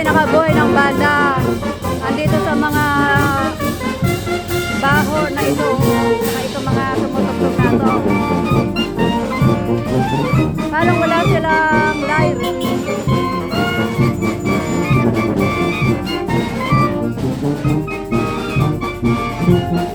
pinakabuhay ng banda. Andito sa mga baho na ito, na ito mga tumutugtog na to. Parang wala silang live. Woo!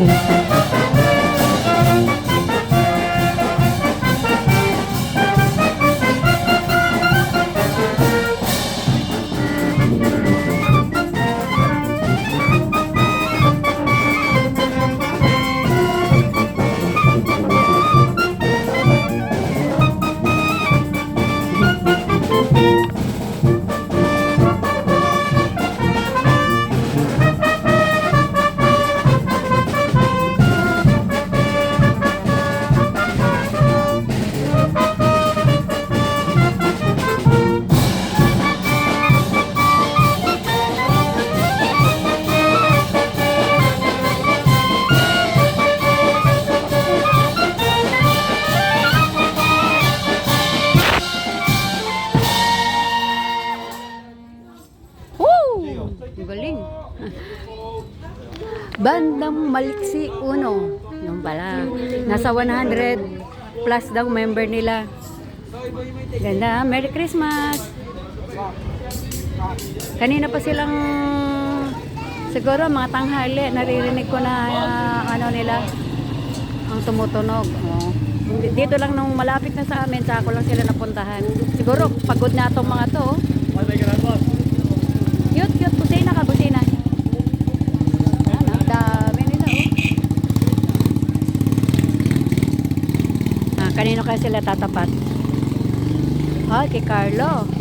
Ang Galing. Bandang Maliksi Uno. Yung pala. Nasa 100 plus daw member nila. Ganda. Merry Christmas! Kanina pa silang siguro mga tanghali naririnig ko na ah, ano nila ang tumutunog. Oh. Dito lang nung malapit na sa amin, sa ako lang sila napuntahan. Siguro pagod na itong mga to. oh. Cute, cute. Busina ka, busina. Yan, ang oh. Ah, kanino kaya sila tatapat? Ah, kay Carlo.